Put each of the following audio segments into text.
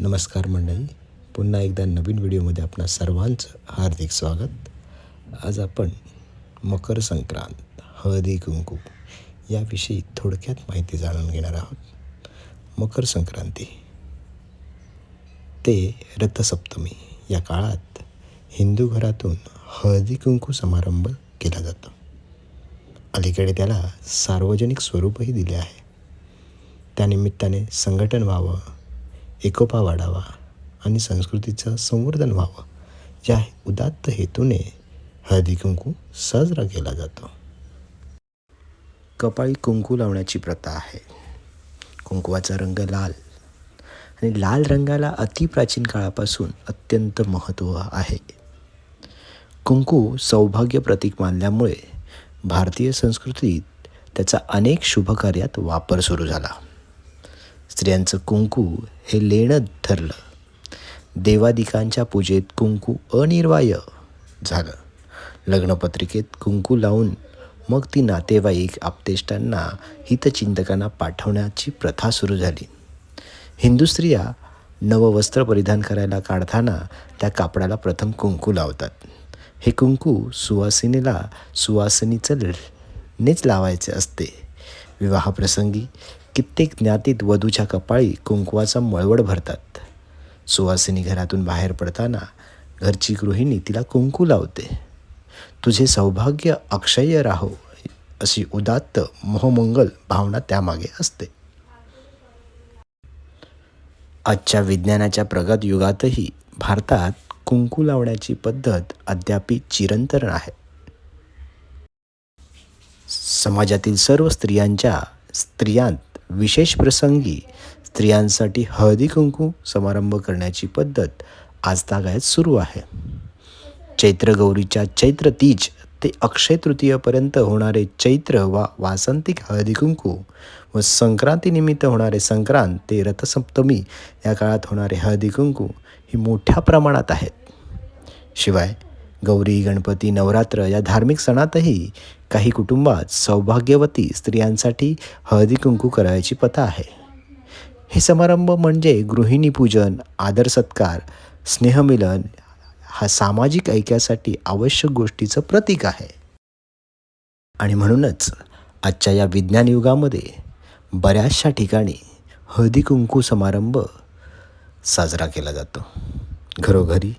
नमस्कार मंडळी. पुन्हा एकदा नवीन व्हिडिओमध्ये आपणा सर्वांचं हार्दिक स्वागत. आज आपण मकर संक्रांत हळदी कुंकू याविषयी थोडक्यात माहिती जाणून घेणार आहोत. मकर संक्रांती ते रथसप्तमी या काळात हिंदू घरातून हळदी कुंकू समारंभ केला जातो. अलीकडे त्याला सार्वजनिक स्वरूपही दिले आहे. त्यानिमित्ताने संघटन व्हावं एकोपा वाढावा आणि संस्कृतीचं संवर्धन व्हावं. या उदात्त हेतूने हळदी कुंकू साजरा केला जातो. कपाळी कुंकू लावण्याची प्रथा आहे. कुंकवाचा रंग लाल आणि लाल रंगाला अतिप्राचीन काळापासून अत्यंत महत्त्व आहे. कुंकू सौभाग्य प्रतीक मानल्यामुळे भारतीय संस्कृतीत त्याचा अनेक शुभकार्यात वापर सुरू झाला. स्त्रियांचं कुंकू हे लेणं ठरलं देवादिकांच्या पूजेत कुंकू अनिर्वाय झालं. लग्नपत्रिकेत कुंकू लावून मग ती नातेवाईक आपतेष्टांना हितचिंतकांना पाठवण्याची प्रथा सुरू झाली. हिंदू स्त्रिया नववस्त्र परिधान करायला काढताना त्या कापडाला प्रथम कुंकू लावतात. हे कुंकू सुवासिनीला सुवासिनीचं नेच लावायचे असते. विवाहप्रसंगी कित्येक ज्ञातीत वधूच्या कपाळी कुंकवाचा मळवड भरतात. सुवासिनी घरातून बाहेर पडताना घरची गृहिणी तिला कुंकू लावते. तुझे सौभाग्य अक्षय राहो अशी उदात्त मोहमंगल भावना त्यामागे असते. आजच्या विज्ञानाच्या प्रगत युगातही भारतात कुंकू लावण्याची पद्धत अद्यापी चिरंतन आहे. समाजातील सर्व स्त्रियांच्या स्त्रियांत विशेष प्रसंगी स्त्रियांसाठी हळदी कुंकू समारंभ करण्याची पद्धत आजतागायत सुरू आहे. चैत्र गौरीच्या चैत्र तीज ते अक्षय तृतीयपर्यंत होणारे चैत्र वा वासंतिक हळदी कुंकू व संक्रांतीनिमित्त होणारे संक्रांत ते रथसप्तमी या काळात होणारे हळदी कुंकू ही मोठ्या प्रमाणात आहेत. शिवाय गौरी गणपती नवरात्र या धार्मिक सणातही काही कुटुंबात सौभाग्यवती स्त्रियांसाठी हळदी कुंकू करायची प्रथा आहे. हे समारंभ म्हणजे गृहिणीपूजन आदर सत्कार स्नेहमिलन हा सामाजिक ऐक्यासाठी आवश्यक गोष्टीचं प्रतीक आहे. आणि म्हणूनच आजच्या या विज्ञान युगामध्ये बऱ्याचशा ठिकाणी हळदी कुंकू समारंभ साजरा केला जातो. घरोघरी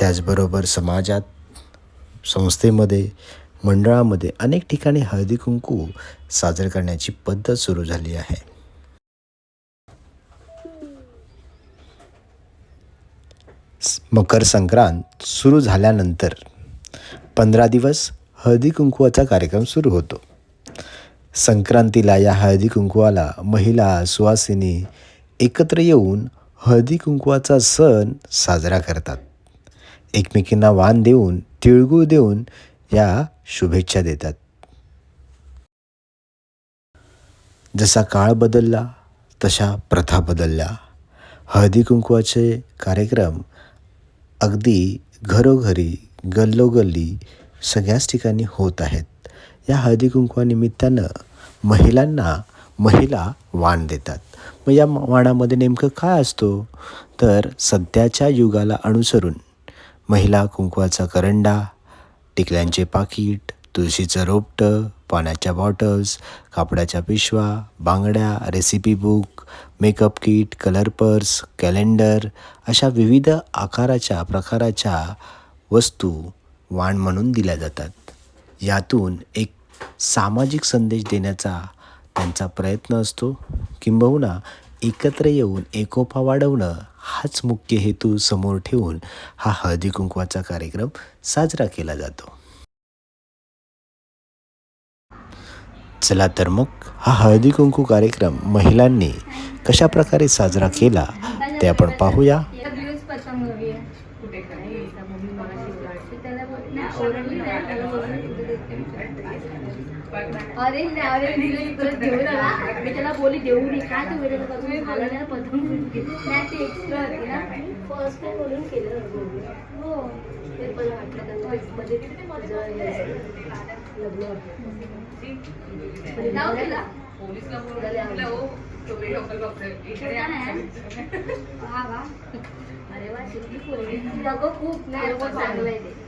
त्याचबरोबर समाजात संस्थेमध्ये मंडळामध्ये अनेक ठिकाणी हळदी कुंकू साजरे करण्याची पद्धत सुरू झाली आहे. मकर संक्रांत सुरू झाल्यानंतर पंधरा दिवस हळदी कुंकुवाचा कार्यक्रम सुरू होतो. संक्रांतीला या हळदी कुंकुवाला महिला सुवासिनी एकत्र येऊन हळदी कुंकुवाचा सण साजरा करतात. एकमेकींना वाण देऊन तिळगूळ देऊन या शुभेच्छा देतात. जसा काळ बदलला तशा प्रथा बदलल्या. हळदी कुंकवाचे कार्यक्रम अगदी घरोघरी गल्लोगल्ली सगळ्याच ठिकाणी होत आहेत. या हळदी कुंकवानिमित्तानं महिलांना महिला वाण देतात. मग या वाणामध्ये नेमकं काय असतो? तर सध्याच्या युगाला अनुसरून महिला कुंकवाचा करंडा टिकल्यांचे पाकिट तुळशीचं रोपटं पाण्याच्या बॉटल्स कापडाच्या पिशवा बांगड्या recipe book makeup kit colour purse calendar अशा विविध आकाराच्या प्रकाराच्या वस्तू वाण म्हणून दिल्या जातात. यातून एक सामाजिक संदेश देण्याचा त्यांचा प्रयत्न असतो. किंबहुना एकत्र येऊन एकोपा वाढवणं हाच मुख्य हेतू समोर ठेवून हा हळदी कुंकवाचा कार्यक्रम साजरा केला जातो. चला तर मग हा हळदी कुंकू कार्यक्रम महिलांनी कशा प्रकारे साजरा केला ते आपण पाहूया दिवस पतंग हवी आहे कुठे काय मम्मी मला त्याला बोल- नाही, ओरडली नाही त्याला बोलली, "तू देते." अरे अरे परत घेऊन आला मी त्याला बोली देऊ नये काय तू मला नाही पतंग नाही ते एक्स्ट्रा होती ना. फर्स्ट टाइम बोलून केलं हो. ते मला वाटलं मध्ये लग्न. म्हणजे जाऊ. अरे वा शिकली पोरगी. खूप नाही चांगलं आहे ते.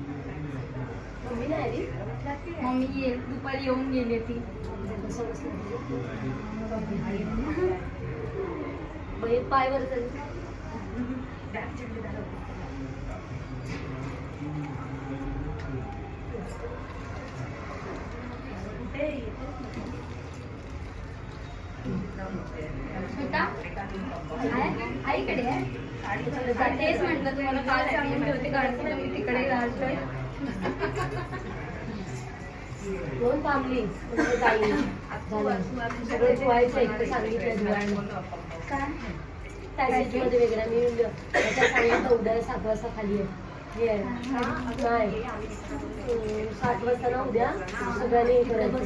मम्मी नाही आली? मम्मी ये दुपारी येऊन गेली ती स्मिता? आहे? आईकडे आहे? तेच म्हटलं तुम्हाला काल सांगून ठेवते कारण तुम्ही तिकडे राहतोय. दोन थांबली जाईल. सगळं धुवायचं सांगितलं धुवायला पॅकेजमध्ये वेगळा मी त्याच्या सांगितलं उद्या सात वाजता खाली आहे. हे सात वाजता ना उद्या? सगळ्यांनी हे करायचं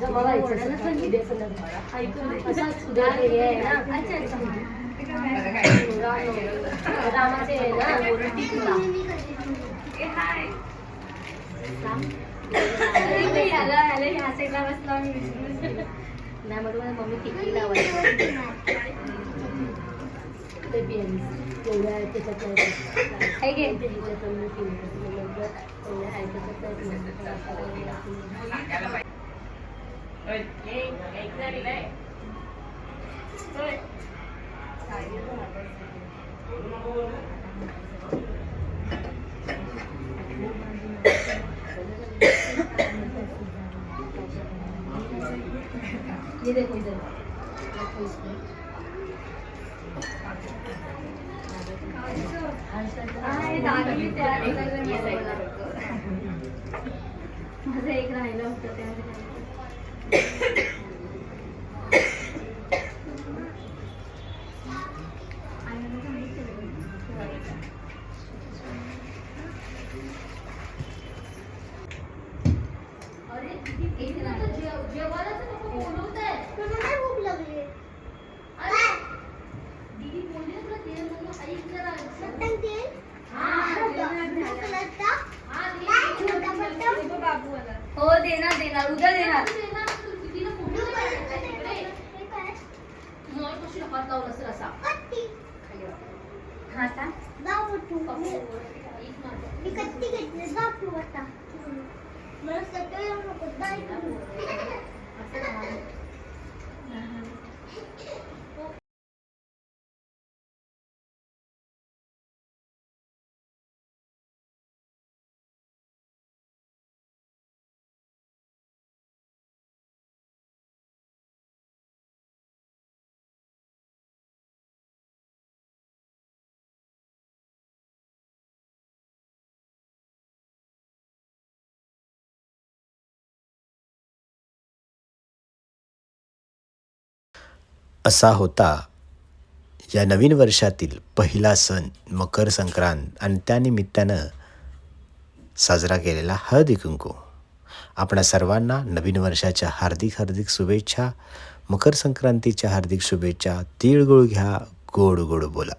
जमा व्हायचं. उद्या संध्याकाळी. असाच उद्या ते हे आहे ना अच्छा अच्छा. राम- रामाचे आहे ना टिकला. अरे इकडे याला याला ह्या साईडला बसला मी. नाही मग माझ्या मम्मी टिकली लावायची ते एवढ्या त्याच्यात नाही घे. त्याच्यात मी पिली. नंतर एवढ्या आहे त्याच्यात नाही. ये देखो इधर। देखो इसमें। त्या माझं एक राहिलं होतं त्या एक ना तर जेव- जेवायला तर नको बोलवताय. अरे, दीदी बोलली ना तुला तेल नको, ऐक जरा. हो देणार देणार. उद्या देणार. तू दे ना, असा होता. या नवीन वर्षातील पहिला सण मकर संक्रांत आणि त्यानिमित्तानं साजरा केलेला हळदी कुंकू. आपणा सर्वांना नवीन वर्षाच्या हार्दिक हार्दिक शुभेच्छा. मकर संक्रांतीच्या हार्दिक शुभेच्छा. तिळगुळ घ्या गोड गोड बोला.